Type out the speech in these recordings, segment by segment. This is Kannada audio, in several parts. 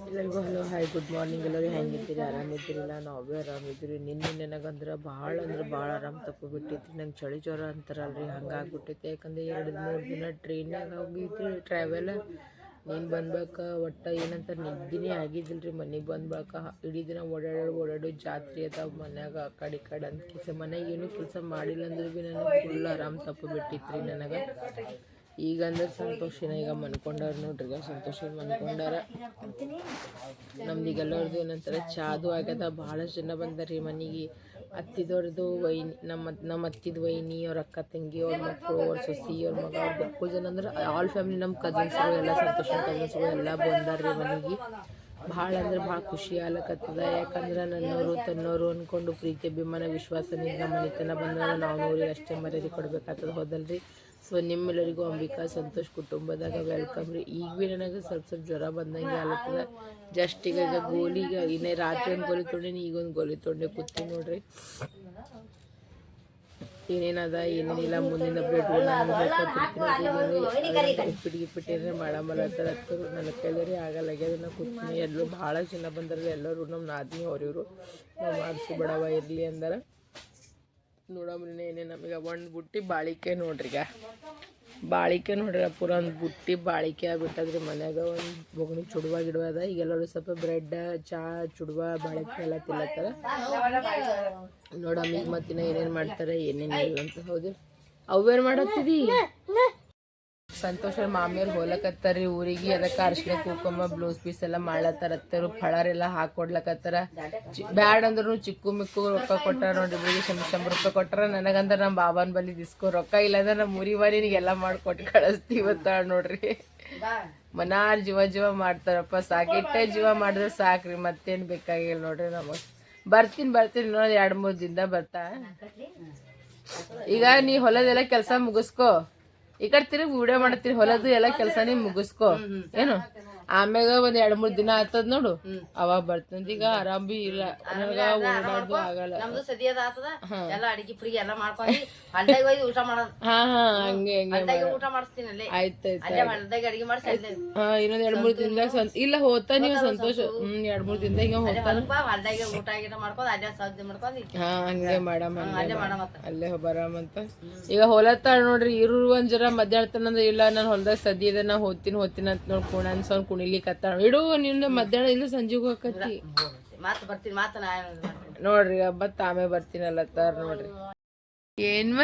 ಎಲ್ಲರಿಗೂ ಹಲೋ ಹಾಯ್ ಗುಡ್ ಮಾರ್ನಿಂಗ್ ಎಲ್ಲರೂ ಹೆಂಗಿದ್ದೀರಿ? ಆರಾಮಿದ್ದೀರಿಲ್ಲ? ನಾವು ಭೀ ಆರಾಮಿದ್ದೀರಿ ನಿನ್ನೆ ನನಗಂದ್ರೆ ಭಾಳ ಅಂದ್ರೆ ಭಾಳ ಆರಾಮ್ ತಪ್ಪು ಬಿಟ್ಟಿತ್ತು ನಂಗೆ ಚಳಿ ಜ್ವರ ಅಂತಾರಲ್ರಿ ಹಂಗಾಗ್ಬಿಟ್ಟೈತೆ ಯಾಕಂದ್ರೆ ಎರಡು ಮೂರು ದಿನ ಟ್ರೈನಾಗ ಹೋಗಿದ್ರಿ ಟ್ರಾವೆಲ್ ನೀನು ಬಂದ್ಬೇಕಾ ಒಟ್ಟು ಏನಂತ ನಿದ್ದಿನೇ ಆಗಿದ್ದಿಲ್ಲ ರೀ ಮನೆಗೆ ಬಂದ್ಬೇಕಾ ಇಡೀ ದಿನ ಓಡಾಡೋ ಓಡಾಡೋ ಜಾತ್ರೆ ಅದಾವ ಮನ್ಯಾಗ, ಆ ಕಡೆ ಈ ಕಡೆ ಅಂತ ಕೆಲಸ ಮನ್ಯಾಗ ಏನೂ ಕೆಲಸ ಮಾಡಿಲ್ಲ ಅಂದ್ರೆ ಭೀ ನನಗೆ ಫುಲ್ ಆರಾಮ್ ತಪ್ಪು ಬಿಟ್ಟಿತ್ತು ರೀ ನನಗೆ. ಈಗ ಅಂದ್ರೆ ಸಂತೋಷಿನ ಈಗ ಮನ್ಕೊಂಡಾರ ನೋಡ್ರಿ ಸಂತೋಷ ಮನ್ಕೊಂಡಾರ. ನಮ್ದು ಈಗ ಎಲ್ಲರದು ಏನಂತಾರೆ, ಚಾದು ಆಗ್ಯದ, ಭಾಳಷ್ಟು ಜನ ಬಂದಾರಿ ಮನೆಗೆ. ಅತ್ತಿದವ್ರದ್ದು ವೈನಿ, ನಮ್ಮ ನಮ್ಮ ಅತ್ತಿದ ವೈನಿ, ಅವ್ರ ಅಕ್ಕ ತಂಗಿ, ಅವ್ರ ಮಕ್ಕಳು ಅವ್ರ ಸೊಸಿ, ಅವ್ರ ಮಗ, ಅವ್ರ ಬಕ್ಕು ಜನ ಅಂದ್ರೆ ಆಲ್ ಫ್ಯಾಮಿಲಿ ನಮ್ಮ ಕಸಿನ್ಸ್ಗಳು ಎಲ್ಲ ಸಂತೋಷ ಕಸಿನ್ಸ್ಗಳು ಎಲ್ಲ ಬಂದಾರ್ರಿ ಮನೆಗೆ. ಭಾಳ ಅಂದ್ರೆ ಭಾಳ ಖುಷಿ ಆಗ್ಲಕತ್ತದ. ಯಾಕಂದ್ರೆ ನನ್ನವರು ತನ್ನವರು ಅಂದ್ಕೊಂಡು ಪ್ರೀತಿ, ಅಭಿಮಾನ, ವಿಶ್ವಾಸದಿಂದ ಮನೆತನ ಬಂದಾಗ ನಾವು ಅವ್ರಿಗೆ ಅಷ್ಟೇ ಮರ್ಯಾದೆ ಕೊಡ್ಬೇಕಾಗ್ತದೆ ಹೋದಲ್ರಿ. ಸೊ ನಿಮ್ಮೆಲ್ಲರಿಗೂ ಅಂಬಿಕಾ ಸಂತೋಷ್ ಕುಟುಂಬದಾಗ ವೆಲ್ಕಮ್ ರೀ. ಈಗ ಭೀ ನನಗೆ ಸ್ವಲ್ಪ ಸ್ವಲ್ಪ ಜ್ವರ ಬಂದಂಗೆ ಆಗ್ಲತ್ತದ. ಜಸ್ಟ್ ಈಗ ಈಗ ಗೋಲಿಗ ಇನ್ನೇ ರಾತ್ರಿ ಒಂದು ಗೋಲಿ ತೊಗೊಂಡಿನಿ ಈಗೊಂದು ಗೋಲಿ ತೊಗೊಂಡೆ. ಕೂತೀನಿ ನೋಡ್ರಿ. ಏನೇನದ, ಏನೇನಿಲ್ಲ, ಮುಂದಿನ ಉಪ್ಪಿಟ್ಟು ಗಿಪ್ಪಿಟ್ಟು ಏನಾರ ನನಗೆ ಹತ್ತರು ನನ್ನ ಕೈಲರಿ ಆಗಲ್ಲಾಗ್ಯದ ನಾ ಕೂತೀನಿ. ಎಲ್ಲರೂ ಭಾಳ ಜನ ಬಂದ್ರೆ ಎಲ್ಲರೂ ನಮ್ಮ ನಾದಿನಿ ಅವ್ರಿವ್ರು. ನಾವು ಮಾಡಿಸಿ ಬಡವ ಇರಲಿ ಅಂದಾರ. ನೋಡಮ್ರಿ ಏನೇ ನಮಗೆ ಒಂದು ಬುಟ್ಟಿ ಬಾಳಿಕೆ ನೋಡ್ರಿ ಈಗ. ಬಾಳಿಕೆ ನೋಡ್ರಿ ಪೂರ ಒಂದು ಬುಟ್ಟಿ ಬಾಳಿಕೆ ಆಗ್ಬಿಟ್ಟದ್ರಿ ಮನ್ಯಾಗ. ಒಂದು ಬೊಗಣಿ ಚುಡುವ ಗಿಡುವ ಅದ. ಈಗ ಎಲ್ಲರೂ ಸ್ವಲ್ಪ ಬ್ರೆಡ್, ಚಾ, ಚುಡುವ, ಬಾಳಿಕೆ ಎಲ್ಲ ತಿನ್ನತ್ತಾರ. ನೋಡಮ್ಮ ಈಗ ಮತ್ತಿನ ಏನೇನು ಮಾಡ್ತಾರೆ, ಏನೇನು ಅಂತ. ಹೌದು. ಅವೇನು ಮಾಡತ್ತಿದಿ? ಸಂತೋಷ ಮಾಮಿಯವ್ರು ಹೋಲಕತ್ತಾರ್ರಿ ಊರಿಗೆ. ಅದಕ್ಕೆ ಅರ್ಶಿನ ಕುಂಕುಮ, ಬ್ಲೌಸ್ ಪೀಸ್ ಎಲ್ಲ ಮಾಡ್ಲತ್ತಾರತ್ತರು. ಫಳರೆಲ್ಲ ಹಾಕೊಡ್ಲಕತ್ತಾರ. ಬ್ಯಾಡ್ ಅಂದ್ರೂ ಚಿಕ್ಕು ಮಿಕ್ಕು ರೊಕ್ಕ ಕೊಟ್ಟಾರ ನೋಡಿ ಇಬ್ರಿಗೆ ಶಂಬ ಶಂಬರ್ ರೂಪಾಯಿ ಕೊಟ್ಟಾರ ನನಗಂದ್ರ ನಮ್ಮ ಬಾಬಾನ್ ಬಲ್ಲಿ ದಿಸ್ಕೋ, ರೊಕ್ಕ ಇಲ್ಲಂದ್ರೆ ನಮ್ಮ ಊರಿ ಎಲ್ಲ ಮಾಡ್ಕೊಟ್ಟು ಕಳಿಸ್ತೀವಿ ಅಂತ ನೋಡ್ರಿ. ಮನಾರ್ ಜೀವ ಜೀವ ಮಾಡ್ತಾರಪ್ಪ, ಸಾಕಿಟ್ಟೆ ಜೀವ ಮಾಡಿದ್ರೆ ಸಾಕ್ರಿ, ಮತ್ತೇನು ಬೇಕಾಗಿಲ್ಲ ನೋಡ್ರಿ ನಮಗೆ. ಬರ್ತೀನಿ ಬರ್ತೀನಿ ನೋಡಿ ಎರಡು ಮೂರು ದಿನದ ಬರ್ತಾ. ಈಗ ನೀ ಹೊಲದೆಲ್ಲ ಕೆಲಸ ಮುಗಿಸ್ಕೋ. ಈ ಕಡೆ ತಿರುಗಿ ವಿಡಿಯೋ ಮಾಡತ್ತೀರಿ ಹೊಲದು ಎಲ್ಲ ಕೆಲಸ ನೀ ಮುಗಿಸ್ಕೋ ಏನು? ಆಮ್ಯಾಗ ಒಂದ್ ಎರಡ್ ಮೂರ್ ದಿನ ಆತದ್ ನೋಡು. ಅವಾಗ ಬರ್ತಂತ ಈಗ ಆರಾಮ್ ಬಿ ಇಲ್ಲ. ನನಗ ಓಡಾಡ್ದು ಆಗಲ್ಲ. ನಮ್ದು ಸದಿ ಅದ ಆತದ. ಎಲ್ಲ ಅಡಿಗೆ ಫ್ರೀ ಎಲ್ಲ ಮಾಡ್ಕೊಂಡು ಹೊಲ್ದಾಗ ಹೋಗಿ ಊಟ ಮಾಡೋದು. ಹಾ ಹಾ ಹಂಗೆ ಹಂಗೆ ಊಟ ಮಾಡಿಸ್ತೀನಿ ಅಲ್ಲಿ. ಆಯ್ತಾಯ್ತು ಹೊಲ್ದಾಗ ಅಡಿಗೆ ಮಾಡಿಸಿ ಹಾ ಇನ್ನೊಂದ್ ಎರಡ್ ಮೂರ್ ದಿನದಾಗ ಸಂತ ಇಲ್ಲ ಹೋಗ್ತಾ ನೀವು ಸಂತೋಷ. ಹ್ಮ್ ಎರಡ್ ಮೂರ್ ದಿನದಾಗ ಹಿಂಗ ಹೋಗ್ತಾ ಹೊಲ್ದಾಗ ಊಟ ಗಿಟ ಮಾಡ್ಕೊಂಡು ಅಲ್ಲೇ ಸಜ್ಜೆ ಮಾಡ್ಕೊಂಡು ಹಾ ಹಂಗೆ ಮಾಡಮ್ ಅಲ್ಲೇ ಮಾಡಮತ್ತ ಅಲ್ಲೇ ಬರಾಮಂತ ಈಗ ಹೊಲತ್ತಾಳ ನೋಡ್ರಿ ಇರು ಒಂದ್ ಜರ ಮಧ್ಯಾಹ್ನ ಇಲ್ಲ ನಾನು ಹೊಲ್ದಾಗ ಸದ್ಯ ಇದೆ ನಾ ಹೋಗ್ತೀನಿ ಹೋಗ್ತೀನಿ ಅಂತ ನೋಡ್ ಕುಣ ಅನ್ಸೊಂದ್ ಕತ್ತಾಳ ಇಡು ನಿನ್ನ ಮಧ್ಯಾಹ್ನ ಇಲ್ಲ ಸಂಜೆಗೆ ಹೋಗಕತ್ತಿ. ಮಾತು ಬರ್ತೀನಿ ಮಾತು ನೋಡ್ರಿ ಹಬ್ಬ ತಾಮೇ ಬರ್ತೀನಲ್ಲ ತರ್ ನೋಡ್ರಿ. ಏನ್ಮ?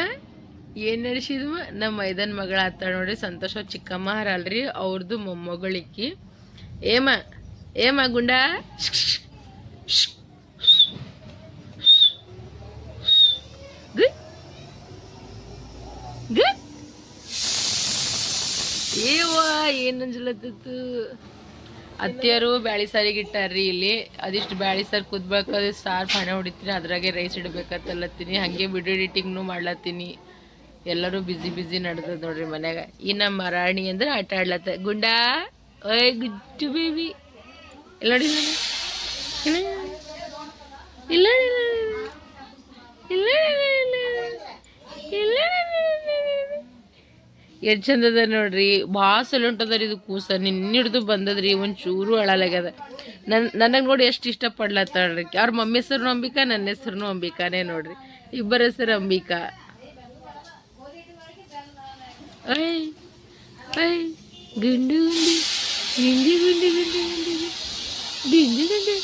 ಏನ್ ನಡೆಸಿದ್ಮ ನಮ್ಮ ಮೈದನ್ ಮಗಳ ಆತಾಳ ನೋಡ್ರಿ ಸಂತೋಷ ಚಿಕ್ಕಮ್ಮ ಹರಲ್ರಿ ಅವ್ರದ್ದು ಮೊಮ್ಮಗಳಿಕ್ಕಿ ಏಮ ಏಮ ಗುಂಡ? ಗುಡ್ ಗುಡ್ ಏವ ಏನ್ ಅಂಜಲತ್ತಿತ್ತು? ಅತ್ತಿಯರು ಬ್ಯಾಳಿ ಸಾರಿಗೆ ಇಟ್ಟಾರ್ರಿ ಇಲ್ಲಿ. ಅದಿಷ್ಟು ಬ್ಯಾಳಿ ಸಾರ್ ಕುದ್ಬೇಕು ಅದು ಸಾರು ಪಾಣ ಹೊಡಿತೀನಿ, ಅದ್ರಾಗೆ ರೈಸ್ ಇಡ್ಬೇಕಂತಲ್ಲತ್ತೀನಿ ಹಾಗೆ ವಿಡಿಯೋ ಎಡಿಟಿಂಗ್ನು ಮಾಡ್ಲತ್ತೀನಿ. ಎಲ್ಲರೂ ಬಿಸಿ ಬಿಸಿ ನಡ್ದದ ನೋಡ್ರಿ ಮನ್ಯಾಗ. ಈ ನಮ್ಮ ಮರಾಣಿ ಅಂದ್ರೆ ಆಟ ಆಡ್ಲತ್ತ. ಗುಂಡಾ? ಓಯ್, ಗುಜ್ಜು ಬೇಬಿ ಇಲ್ಲ ನೋಡಿ ಇಲ್ಲ ಇಲ್ಲ ಇಲ್ಲ ಇಲ್ಲ ಎಷ್ಟು ಚಂದದ ನೋಡ್ರಿ ಭಾಳ ಸಲುಂಟದ ರೀ ಇದು ಕೂಸ. ನಿನ್ನ ಹಿಡ್ದು ಬಂದದ್ರಿ, ಒಂದ್ ಚೂರು ಅಳಲಾಗ್ಯದ. ನನ್ನ ನನಗೆ ನೋಡಿ ಎಷ್ಟು ಇಷ್ಟಪಡ್ಲತ್ತಾಳ್ರಿ ಅವ್ರ ಮಮ್ಮಿ ಹೆಸರು ಅಂಬಿಕಾ ನನ್ನ ಹೆಸರು ಅಂಬಿಕಾನೇ ನೋಡ್ರಿ. ಇಬ್ಬರ ಹೆಸರು ಅಂಬಿಕಾ. ಐ ಗುಂಡು, ಗುಂಡಿ ಗುಂಡಿ ಗುಂಡಿ ಗುಂಡಿ ಗುಂಡಿ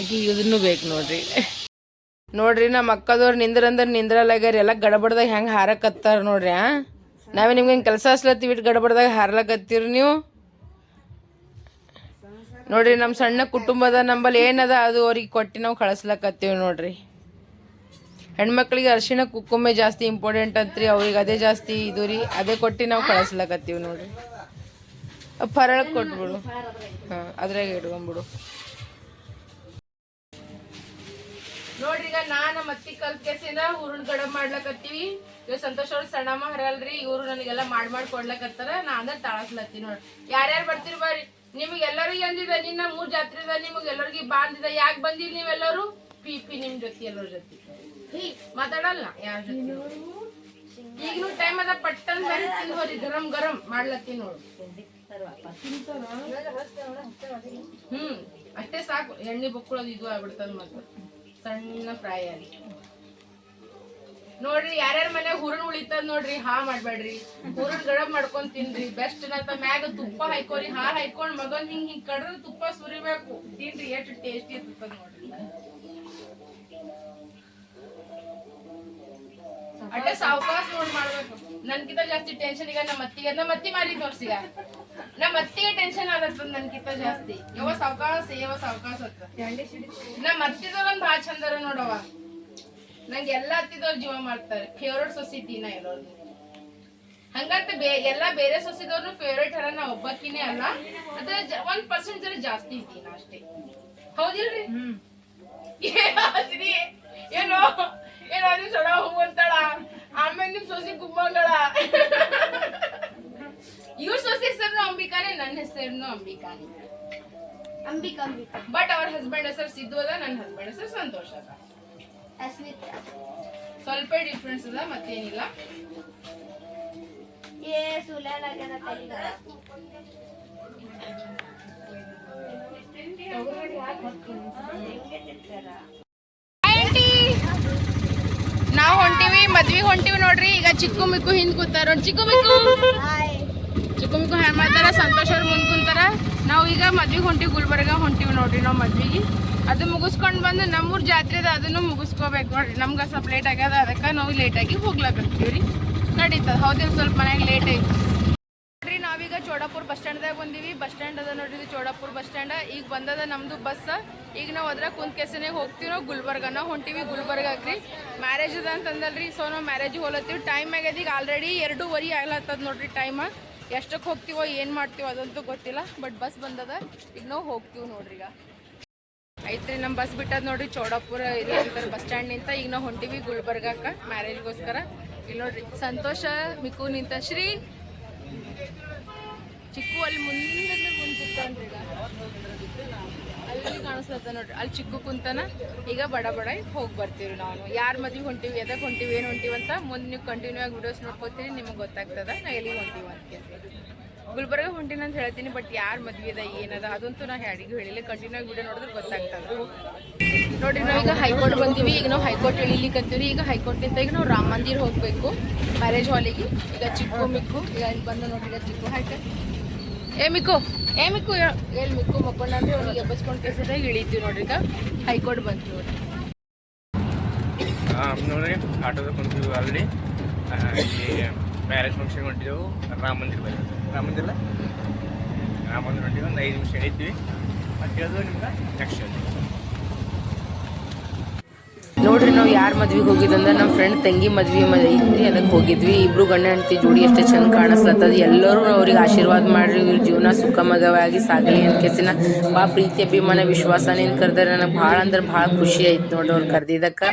ಆಕೆ ಇದನ್ನು ಬೇಕು ನೋಡ್ರಿ. ನೋಡ್ರಿ ನಮ್ಮ ಅಕ್ಕದವ್ರು ನಿಂದ್ರಂದ್ರೆ ನಿಂದ್ರಲ್ಲಾಗ್ಯಾರ ಎಲ್ಲ ಗಡಬಡ್ದಾಗ ಹೆಂಗೆ ಹಾರಕತ್ತಾರ ನೋಡ್ರಿ, ಆ? ನಾವೇ ನಿಮ್ಗೆ ಹಿಂಗೆ ಕೆಲಸ ಹಸ್ಲತ್ತೀವಿ ಇಟ್ಟು ಗಡಬಡ್ದಾಗ ಹಾರ್ಲಕತ್ತೀರಿ ನೀವು? ನೋಡ್ರಿ ನಮ್ಮ ಸಣ್ಣ ಕುಟುಂಬದ ನಂಬಲ್ಲಿ ಏನದ, ಅದು ಅವ್ರಿಗೆ ಕೊಟ್ಟು ನಾವು ಕಳಿಸ್ಲಕತ್ತೀವಿ ನೋಡ್ರಿ. ಹೆಣ್ಮಕ್ಳಿಗೆ ಅರಿಶಿಣ ಕುಕ್ಕುಮೆ ಜಾಸ್ತಿ ಇಂಪಾರ್ಟೆಂಟ್ ಅಂತ್ರಿ, ಅವ್ರಿಗೆ ಅದೇ ಜಾಸ್ತಿ ಇದು ರೀ, ಅದೇ ಕೊಟ್ಟು ನಾವು ಕಳಿಸ್ಲಕತ್ತೀವಿ ನೋಡ್ರಿ. ಪರಳಕ್ಕೆ ಕೊಟ್ಬಿಡು. ಹಾಂ, ಅದ್ರಾಗ ಇಟ್ಕೊಂಬಿಡು. ನೋಡ್ರಿ ಈಗ ನಮ್ಮ ಅತ್ತಿ ಕಲ್ತ್ ಕೇಸಿಂದ ಗಡ ಮಾಡ್ಲಕತ್ತೀವಿ. ಇವ್ ಸಂತೋಷ್ ಅವ್ರ ಸಣ್ಣಮ್ಮ ಹರಲ್ರಿ ಇವ್ರು ನನಗೆಲ್ಲ ಮಾಡ್ ಮಾಡಿ ಕೊಡ್ಲಕತ್ತಾರ. ನಾ ಅಂದ್ರೆ ತಾಳಸ್ಲತ್ತೀನಿ ನೋಡ್ರಿ ಯಾರ್ಯಾರು ಬರ್ತೀರಿ ಬರ್ರಿ ನಿಮ್ಗೆ ಎಲ್ಲರಿಗೂ ಅಂದಿದ ನಿನ್ನ ಮೂರ್ ಜಾತ್ರೆದ ನಿಮ್ಗೆ ಎಲ್ಲರಿಗೂ ಬಾಂದಿದ ಯಾಕೆ ಬಂದಿರಿ ನೀವೆಲ್ಲರೂ? ಪಿ ಪಿ ನಿಮ್ ಜೊತೆ, ಎಲ್ಲರ ಜೊತೆ. ಮಾತಾಡಲ್ಲ, ಯಾರ ಜೊತೆ? ಈಗಿನ ಟೈಮ್ ಅದ ಪಟ್ಟನ್ ಬರೀ ತಿಂದು ಹೋರಿ, ಗರಂ ಗರಂ ಮಾಡ್ಲತ್ತಿ ನೋಡು. ಹ್ಮ್, ಅಷ್ಟೇ ಸಾಕು. ಎಣ್ಣೆ ಬೊಕ್ಕಳೋದು ಇದು ಆಗ್ಬಿಡ್ತದ ಮತ್ತೆ ಸಣ್ಣ ಫ್ರೈ ಆಗಿ ನೋಡ್ರಿ, ಯಾರ್ಯಾರ ಮನೆ ಹುರುಣ್ ಉಳಿತದ ನೋಡ್ರಿ, ಹಾ ಮಾಡ್ಬೇಡ್ರಿ ಹುರುಣ್ ಗಡಬ್ ಮಾಡ್ಕೊಂಡ್ ತಿನ್ರಿ. ಬೆಸ್ಟ್ ನತ್ತ ಮ್ಯಾಗ ತುಪ್ಪ ಹಾಕೋರಿ ಹಾ ಹಾಕೊಂಡ್ ಮಗನ್ ಹಿಂಗ್ ಹಿಂಗ್ ಕಡ್ರ ತುಪ್ಪ ಸುರಿಬೇಕು. ತಿನ್ರಿ, ಎಷ್ಟು ಟೇಸ್ಟಿ ಇರ್ತದ ನೋಡ್ರಿ. ಅಟ್ಟೆ ಸಾವಕಾಶ ನೋಡ್ ಮಾಡ್ಬೇಕು. ನನ್ಕಿಂತ ಜಾಸ್ತಿ ಟೆನ್ಷನ್ ಈಗ ನಮ್ಮ ಅತ್ತಿಗೆ ನಮ್ಮ ಅತ್ತಿ ಮಾರಿ ತೋರ್ಸಿಗ ನಮ್ಮ ಅತ್ತಿಗೆ ಟೆನ್ಷನ್ ಆಗತ್ತದ ನನ್ಕಿಂತ ಜಾಸ್ತಿ. ಯಾವ ಸಾವಕಾಶ ಯಾವ ಸಾವಕಾಶ ನಮ್ಮ ಅತ್ತಿದವ್ರೊಂದ್ ಭಾಳ ಚಂದರ ನೋಡವ ನಂಗೆ ಎಲ್ಲಾ ಅತ್ತಿದವ್ರು ಜೀವ ಮಾಡ್ತಾರೆ. ಫೇವ್ರೇಟ್ ಸೊಸಿ ದಿನ ಇರೋದು ಹಂಗಂತ ಬೇ ಎಲ್ಲಾ ಬೇರೆ ಸೊಸಿದವ್ರು ಫೇವ್ರೇಟ್ ಅಲ್ಲ ನಾ ಒಬ್ಬಕ್ಕಿನೇ ಅಲ್ಲ. ಅದ್ರ ಜ- ಒಂದ್ ಪರ್ಸೆಂಟ್ ಜರ ಜಾಸ್ತಿ ಇದ್ದೀನಿ ಅಷ್ಟೇ. ಹೌದಿಲ್ರಿ? ಏನೋ ಏನೋ ನಿಮ್ ಸೊಡ ಹೂ ಅಂತಾಳ. ಆಮೇಲೆ ನಿಮ್ ಸೊಸೆ ಕುಂಭಗಳ ಇವ್ರ ಸೊಸೆ ಹೆಸರು ಅಂಬಿಕಾನೇ ನನ್ನ ಹೆಸರು ಅಂಬಿಕಾನೇ. ಅಂಬಿಕಾ ಅಂಬಿಕಾ. ಬಟ್ ಅವ್ರ ಹಸ್ಬೆಂಡ್ ಹೆಸರು ಸಿದ್ದು ಅದ ನನ್ನ ಹಸ್ಬೆಂಡ್ ಹೆಸರು ಸಂತೋಷ ಅದ. ಸ್ವಲ್ಪ ಡಿಫ್ರೆನ್ಸ್ ಅದ ಮತ್ತೇನಿಲ್ಲ. ಏ ಹೆಂಗೆ ತಲೆಗ ನಾವ್ ಹೊಂಟಿವಿ, ಮದ್ವಿಗೆ ಹೊಂಟಿವಿ ನೋಡ್ರಿ. ಈಗ ಚಿಕ್ಕು ಮಿಕ್ಕು ಹಿಂದ್ ಕೂತಾರ ಚಿಕ್ಕು ಮಿಕ್ಕು. ಚಿಕ್ಕು ಮಿಕ್ಕು ಹ್ಯಾಂಗ್ ಮಾಡ್ತಾರ? ಸಂತೋಷ್ ಅವ್ರು ಮುಂದ್ ಕುಂತಾರ. ನಾವು ಈಗ ಮದ್ವಿಗೆ ಹೊಂಟಿವಿ, ಗುಲ್ಬರ್ಗ ಹೊಂಟಿವಿ ನೋಡ್ರಿ ನಾವು ಮದ್ವಿಗೆ. ಅದು ಮುಗಿಸ್ಕೊಂಡು ಬಂದು ನಮ್ಮೂರ್ ಜಾತ್ರೆ ಅದ ಅದನ್ನು ಮುಗಿಸ್ಕೋಬೇಕು ನೋಡ್ರಿ. ನಮ್ಗೆ ಸ್ವಲ್ಪ ಲೇಟ್ ಆಗ್ಯದ, ಅದಕ್ಕೆ ನಾವು ಲೇಟಾಗಿ ಹೋಗ್ಲಾಕತ್ತೀವಿ ರೀ ನಡೀತದ. ಹೌದಿಲ್ಲ ಸ್ವಲ್ಪ ಮನೆಯಾಗ ಲೇಟ್ ಐತಿ ನೋಡ್ರಿ ನಾವೀಗ ಚೋಡಾಪುರ್ ಬಸ್ ಸ್ಟ್ಯಾಂಡ್ದಾಗ ಬಂದೀವಿ. ಬಸ್ ಸ್ಟ್ಯಾಂಡ್ ಅದ ನೋಡಿದ್ವಿ ಚೋಡಾಪುರ ಬಸ್ ಸ್ಟ್ಯಾಂಡ್ ಈಗ ಬಂದದ ನಮ್ದು ಬಸ್. ಈಗ ನಾವು ಅದ್ರ ಕುಂತ್ ಕೆಸನೆ ಹೋಗ್ತೀವಿ ನಾವು ಗುಲ್ಬರ್ಗ ನಾವು ಹೊಂಟಿವಿ ಗುಲ್ಬರ್ಗಾಗ್ರಿ ಮ್ಯಾರೇಜ್ ಅದ ಅಂತಂದಲ್ರಿ ಸೊ ನಾವು ಮ್ಯಾರೇಜ್ ಹೋಲತ್ತೀವಿ. ಟೈಮ್ ಆಗ್ಯದ ಈಗ ಆಲ್ರೆಡಿ ಎರಡೂವರೆ ಆಗ್ಲತ್ತದ ನೋಡ್ರಿ ಟೈಮ್ ಎಷ್ಟಕ್ಕೆ ಹೋಗ್ತೀವೋ, ಏನು ಮಾಡ್ತೀವೋ ಅದಂತೂ ಗೊತ್ತಿಲ್ಲ ಬಟ್ ಬಸ್ ಬಂದದ. ಈಗ ನಾವು ಹೋಗ್ತೀವಿ ನೋಡ್ರಿ ಈಗ. ಐತ್ರಿ ನಮ್ಮ ಬಸ್ ಬಿಟ್ಟದ ನೋಡ್ರಿ ಚೌಡಾಪುರ ಇದು ಅಂತಾರೆ ಬಸ್ ಸ್ಟ್ಯಾಂಡ್ ನಿಂತ. ಈಗ ನಾವು ಹೊಂಟಿವಿ ಗುಲ್ಬರ್ಗಕ್ಕೆ ಮ್ಯಾರೇಜ್ಗೋಸ್ಕರ ಇಲ್ಲಿ ನೋಡ್ರಿ, ಸಂತೋಷ ಮಿಕು ನಿಂತ ಶ್ರೀ ಚಿಕ್ಕು ಅಲ್ಲಿ ಮುಂದೆ ಕುಂತಿರ್ತಾನ್ರಿ ಈಗ. ಅಲ್ಲಿ ಕಾಣಿಸ್ಲತ್ತ ನೋಡ್ರಿ. ಅಲ್ಲಿ ಚಿಕ್ಕು ಕುಂತಾನ ಈಗ ಬಡ ಬಡ ಹೋಗಿ ಬರ್ತೀವಿ ನಾವು. ಯಾರ ಮದ್ವೆ ಹೊಂಟಿವಿ ಎದಕ್ಕೆ ಹೊಂಟಿವಿ, ಏನು ಹೊಂಟಿವಿ ಅಂತ ಮುಂದೆ ನೀವು ಕಂಟಿನ್ಯೂ ಆಗಿ ವಿಡಿಯೋಸ್ ನೋಡ್ಕೊತೀರಿ, ನಿಮಗೆ ಗೊತ್ತಾಗ್ತದ. ನಾ ಎಲ್ಲಿಗೆ ಹೊಂಟಿವಿ ಅಂತ ಗುಲ್ಬರ್ಗ ಹೊಂಟಿನ ಅಂತ ಹೇಳ್ತೀನಿ ಬಟ್ ಯಾರ ಮದ್ವೆ ಅದ ಏನದ ಅದಂತೂ ನಾ ಯಾರಿಗೂ ಹೇಳಿಲ್ಲ. ಕಂಟಿನ್ಯೂ ಆಗಿ ವಿಡಿಯೋ ನೋಡಿದ್ರೆ ಗೊತ್ತಾಗ್ತದ. ನೋಡ್ರಿ, ನಾವು ಈಗ ಹೈಕೋರ್ಟ್ ಬಂದೀವಿ. ಈಗ ನಾವು ಹೈಕೋರ್ಟ್ ಇಳಿಲಿಕ್ಕಂತೀವಿ ಈಗ ಹೈಕೋರ್ಟ್ನಿಂದ ಈಗ ನಾವು ರಾಮ ಮಂದಿರ್ ಹೋಗಬೇಕು. ಮ್ಯಾರೇಜ್ ಹಾಲಿಗೆ ಈಗ ಚಿಕ್ಕು ಮಿಕ್ಕು. ಈಗ ಇಲ್ಲಿ ಬಂದು ನೋಡ್ರಿ, ಈಗ ಚಿಕ್ಕು. ಹಾಯ್ಕ ಏ ಮಿಕ್ಕು ಎಲ್ಲಿ ಮಿಕ್ಕು ಮಕ್ಕೊಂಡ್ರೆ ಅವ್ನಿಗೆ ಎಬ್ಬಸ್ಕೊಂಡು ಕೇಸಿದಾಗ ಇಳಿತೀವಿ ನೋಡ್ರಿ ಈಗ. ಹೈಕೋರ್ಟ್ ಬಂತೀವಿ ನೋಡ್ರಿ ನೋಡಿ ಆಟೋದಾಗ ಕುಂತೀವಿ ಆಲ್ರೆಡಿ ಇಲ್ಲಿ ಮ್ಯಾರೇಜ್ ಫಂಕ್ಷನ್ ಹೊಂಟಿದ್ದೆವು ರಾಮ ಮಂದಿರ ಬಂದಿದ್ದು ರಾಮ ಮಂದಿರ ರಾಮ ಮಂದಿರ ಹೊಂಟಿದ್ದೆ ಒಂದು ಐದು ನಿಮಿಷ ಇಳಿತೀವಿ. ಮತ್ತೆ ಹೇಳಿದ್ರು ನಿಮ್ಗೆ? ನೆಕ್ಸ್ಟ್ ಹೇಳ್ತೀವಿ ನೋಡ್ರಿ ನಾವು ಯಾರ ಮದ್ವಿಗೆ ಹೋಗಿದ್ದಂದ್ರೆ ನಮ್ಮ ಫ್ರೆಂಡ್ ತಂಗಿ ಮದ್ವೆ ಮದ್ ಐತ್ರಿ ಅದಕ್ಕೆ ಹೋಗಿದ್ವಿ. ಇಬ್ರು ಗಂಡ ಹೆಂಡತಿ ಜೋಡಿ ಎಷ್ಟೇ ಚಂದ ಕಾಣಿಸ್ಲತ್ತದ. ಎಲ್ಲರೂ ಅವ್ರಿಗೆ ಆಶೀರ್ವಾದ ಮಾಡ್ರಿ. ಇವ್ರ ಜೀವನ ಸುಖಮಗವಾಗಿ ಸಾಗಲಿ ಅಂತ ಕೇಸಿನ ಬಾ ಪ್ರೀತಿ, ಅಭಿಮಾನ ವಿಶ್ವಾಸನಿಂದ ಕರೆದ್ರೆ ನನಗೆ ಭಾಳ ಅಂದ್ರೆ ಭಾಳ ಖುಷಿ ಆಯ್ತು ನೋಡ್ರಿ ಅವ್ರು ಕರ್ದಿದ್ದಕ್ಕೆ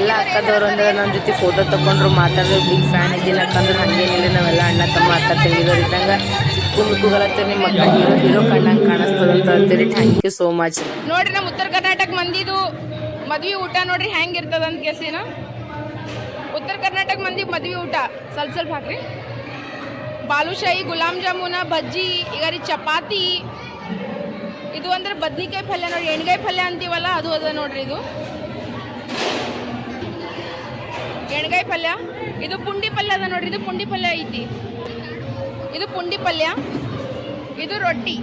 ಎಲ್ಲ ಅಕ್ಕದವ್ರು ಅಂದ್ರೆ ನನ್ನ ಜೊತೆ ಫೋಟೋ ತಗೊಂಡ್ರು ಮಾತಾಡಿದ್ರು. ಬಿಗ್ ಫ್ಯಾನ್ ಇದ್ದೀನಿ ಯಾಕಂದ್ರೆ ಹಂಗೇನಿಲ್ಲ. ನಾವೆಲ್ಲ ಅಣ್ಣ, ತಮ್ಮ, ಅಕ್ಕ, ತಂಗಿದವ್ರು ಇದ್ದಂಗೆ ಚಿಕ್ಕ ಮುಕ್ಕುಗಳತ್ತ ನಿಮ್ಮ ಅಕ್ಕ ಹೀರೋ ಹೀರೋ ಕಣ್ಣಂಗೆ ಕಾಣಿಸ್ತದ ಅಂತೇಳಿ ಥ್ಯಾಂಕ್ ಯು ಸೋ ಮಚ್ ನೋಡ್ರಿ ನಮ್ಮ ಉತ್ತರ ಕರ್ನಾಟಕ ಮಂದಿದು. ಮದ್ವಿ ಊಟ ನೋಡ್ರಿ ಹೆಂಗಿರ್ತದ ಅಂತ ಕೇಸಿನ ಉತ್ತರ ಕರ್ನಾಟಕ ಮಂದಿ ಮದ್ವಿ ಊಟ, ಸ್ವಲ್ಪ ಸ್ವಲ್ಪ ಹಾಕ್ರಿ. ಬಾಲುಶಾಹಿ ಗುಲಾಬ್ ಜಾಮೂನ, ಬಜ್ಜಿ, ಈಗ ರೀ ಚಪಾತಿ. ಇದು ಅಂದ್ರೆ ಬದ್ನಿಕಾಯಿ ಪಲ್ಯ ನೋಡಿ ಎಣ್ಗಾಯಿ ಪಲ್ಯ ಅಂತೀವಲ್ಲ, ಅದು ಅದ ನೋಡ್ರಿ ಇದು. ಎಣ್ಗಾಯಿ ಪಲ್ಯ. ಇದು ಪುಂಡಿ ಪಲ್ಯ ಅದ ನೋಡ್ರಿ, ಇದು ಪುಂಡಿ ಪಲ್ಯ ಐತಿ. ಇದು ಪುಂಡಿ ಪಲ್ಯ. ಇದು ರೊಟ್ಟಿ.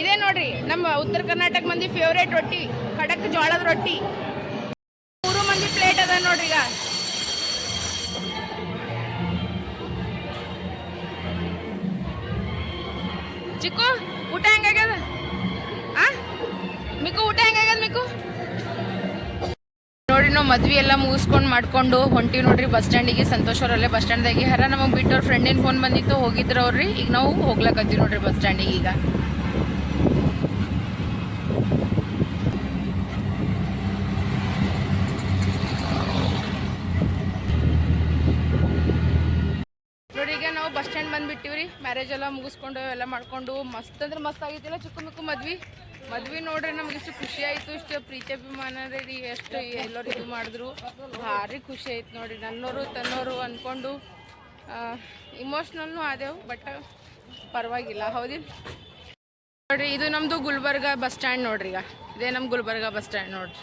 ಇದೇ ನೋಡ್ರಿ, ನಮ್ಮ ಉತ್ತರ ಕರ್ನಾಟಕ ಮಂದಿ ಫೇವ್ರೇಟ್ ರೊಟ್ಟಿ, ಖಡಕ್ ಜೋಳದ ರೊಟ್ಟಿ. ಮೂರು ಮಂದಿ ಪ್ಲೇಟ್ ಅದ ನೋಡ್ರಿ ಈಗ. ಚಿಕ್ಕು, ಊಟ ಹೆಂಗಾಗ್ಯದ ಮಿಕ್ಕು, ಊಟ ಹೆಂಗಾಗ್ಯದ ಮಿಕ್ಕು? ನೋಡ್ರಿ, ನಾವು ಮದ್ವಿ ಎಲ್ಲ ಮುಗಿಸ್ಕೊಂಡು ಮಾಡ್ಕೊಂಡು ಹೊಂಟಿವಿ ನೋಡ್ರಿ, ಬಸ್ ಸ್ಟ್ಯಾಂಡಿಗೆ ಸಂತೋಷ ಅವರಲ್ಲೇ ಬಸ್ ಸ್ಟ್ಯಾಂಡ್ದಾಗೆ ಹರ ನಮಗೆ ಬಿಟ್ಟು ಅವ್ರ ಫ್ರೆಂಡಿನ ಫೋನ್ ಬಂದಿತ್ತು ಹೋಗಿದ್ರು ಅವ್ರಿ ಈಗ ನಾವು ಹೋಗ್ಲಕತ್ತೀವಿ ನೋಡ್ರಿ ಬಸ್ ಸ್ಟ್ಯಾಂಡಿಗೆ ಈಗ ನೋಡಿ ಈಗ ನಾವು ಬಸ್ ಸ್ಟ್ಯಾಂಡ್ ಬಂದ್ಬಿಟ್ಟಿವಿ ರೀ ಮ್ಯಾರೇಜ್ ಎಲ್ಲ ಮುಗಿಸ್ಕೊಂಡು ಎಲ್ಲ ಮಾಡ್ಕೊಂಡು ಮಸ್ತ್ ಅಂದ್ರೆ ಮಸ್ತ್ ಆಗೈತಿಲ್ಲ ಚಿಕ್ಕ ಮಿಕ್ಕು ಮದ್ವಿ. ಮದ್ವಿ ನೋಡ್ರಿ ನಮ್ಗೆ ಇಷ್ಟು ಖುಷಿ ಆಯ್ತು, ಇಷ್ಟು ಪ್ರೀತಿ ಅಭಿಮಾನ ರೀ, ಎಷ್ಟು ಎಲ್ಲರೂ ಇದು ಮಾಡಿದ್ರು. ಭಾರಿ ಖುಷಿ ಆಯ್ತು ನೋಡ್ರಿ, ನನ್ನೋರು ತನ್ನೋರು ಅಂದ್ಕೊಂಡು ಇಮೋಷ್ನಲ್ನು ಆದೆವು ಬಟ್ ಪರವಾಗಿಲ್ಲ ಹೌದಿಲ್ಲ ನೋಡ್ರಿ, ಇದು ನಮ್ಮದು ಗುಲ್ಬರ್ಗ ಬಸ್ ಸ್ಟ್ಯಾಂಡ್ ನೋಡ್ರಿ ಈಗ. ಇದೇ ನಮ್ಮ ಗುಲ್ಬರ್ಗ ಬಸ್ ಸ್ಟ್ಯಾಂಡ್ ನೋಡ್ರಿ.